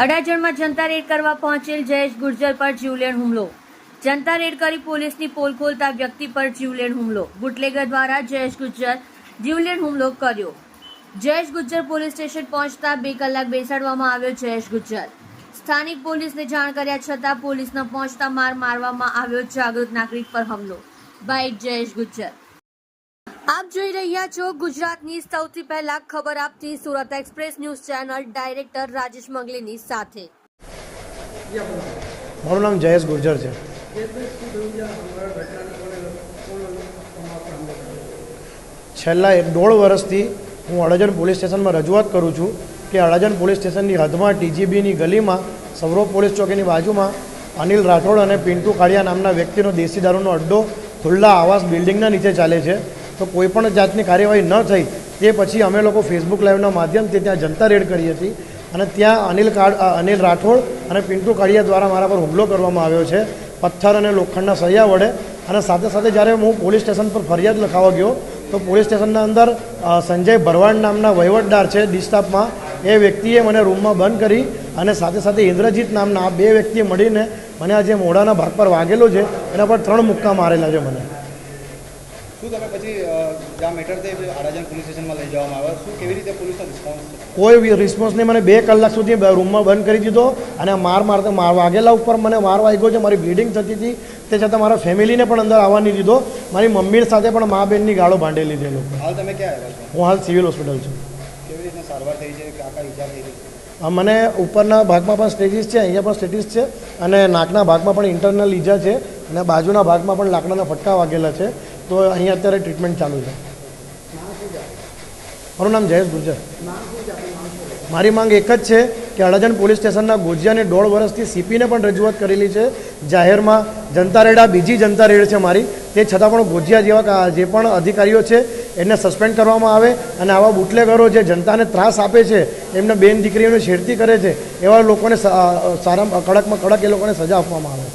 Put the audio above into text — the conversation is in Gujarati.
અડાજણમાં જનતા રેડ કરવા પહોંચેલ જયેશ ગુર્જર પર જીવલેણ હુમલો. જનતા રેડ કરી પોલીસની પોલ ખોલતા વ્યક્તિ પર જીવલેણ હુમલો. બુટલેગર દ્વારા જયેશ ગુર્જર જીવલેણ હુમલો કર્યો. જયેશ ગુર્જર પોલીસ સ્ટેશન પહોંચતા બે કલાક બેસાડવામાં આવ્યો જયેશ ગુર્જર. સ્થાનિક પોલીસને જાણ કર્યા છતાં પોલીસ પહોંચતા માર મારવામાં આવ્યો જાગૃત નાગરિક પર હુમલો. બાઇક જયેશ ગુર્જર. આપ જોઈ રહ્યા છો ગુજરાતની સૌથી પહેલા ખબર આપતી Surat express news channel director Rajesh મંગલીની સાથે. મારું નામ જયેશ ગુર્જર છે. છેલ્લા એક દોઢ વર્ષથી હું અડાજણ પોલીસ સ્ટેશનમાં રજૂઆત કરું છું કે અડાજણ પોલીસ સ્ટેશનની હદમાં ટીજીબીની ગલીમાં સૌરવ પોલીસ ચોકીની બાજુમાં, અનિલ રાઠોડ અને પિન્ટુ કાળિયા નામના વ્યક્તિનો દેશી દારૂનો અડ્ડો, ખુલ્લા આવાસ બિલ્ડિંગના નીચે ચાલે છે. તો કોઈપણ જાતની કાર્યવાહી ન થઈ, તે પછી અમે લોકો ફેસબુક લાઈવના માધ્યમથી ત્યાં જનતા રેડ કરી હતી. અને ત્યાં અનિલ કાળ અનિલ રાઠોડ અને પિન્ટુ કાળિયા દ્વારા મારા પર હુમલો કરવામાં આવ્યો છે. પથ્થર અને લોખંડના સળિયા વડે. અને સાથે સાથે જ્યારે હું પોલીસ સ્ટેશન પર ફરિયાદ લખાવા ગયો, તો પોલીસ સ્ટેશનના અંદર સંજય ભરવાડ નામના વહીવટદાર છે, ડિસ્ટાફમાં. એ વ્યક્તિએ મને રૂમમાં બંધ કરી અને સાથે સાથે ઇન્દ્રજીત નામના બે વ્યક્તિએ મળીને મને આ જે મોઢાના ભાગ પર વાગેલો છે. એના પર ત્રણ મુક્કા મારેલા છે મને. શું તમે પછી જ્યાં મેટર થઈ આરાજન પોલીસ સ્ટેશનમાં લઈ જવામાં આવ્યા શું કેવી રીતે પોલીસનો રિસ્પોન્સ કોઈ રિસ્પોન્સ નહીં. મને બે કલાક સુધી રૂમમાં બંધ કરી દીધો અને માર મારતા માર વાગેલા ઉપર મને માર વાગ્યો છે. મારી બ્લીડિંગ થતી હતી. તે છતાં મારા ફેમિલીને પણ અંદર આવવા નહીં દીધો. મારી મમ્મી સાથે પણ મા બેનની ગાળો ભાંડેલી છે લોકો. હાલ તમે ક્યાં આવ્યા છો? હું હાલ સિવિલ હોસ્પિટલ છું. કેવી રીતના સારવાર થઈ છે? કાકા ઈજા થઈ છે? મને ઉપરના ભાગમાં પણ સ્ટેજીસ છે અહીંયા પણ સ્ટેટિસ છે અને નાકના ભાગમાં પણ ઇન્ટરનલ ઈજા છે અને બાજુના ભાગમાં પણ લાકડાના ફટકા વાગેલા છે. તો અહીંયા અત્યારે ટ્રીટમેન્ટ ચાલુ છે. મારું નામ જયેશ ગુર્જર. મારી માંગ એક જ છે કે અડાજણ પોલીસ સ્ટેશનના ગોજિયાને દોઢ વર્ષથી સીપીને પણ રજૂઆત કરેલી છે. જાહેરમાં જનતા રેડ, બીજી જનતા રેડ છે મારી. તે છતાં પણ ગોજિયા જેવા જે પણ અધિકારીઓ છે એને સસ્પેન્ડ કરવામાં આવે અને આવા બુટલેગરો જે જનતાને ત્રાસ આપે છે, એમને બેન દીકરીઓને છેડતી કરે છે, એવા લોકોને સારા કડકમાં કડક એ લોકોને સજા આપવામાં આવે.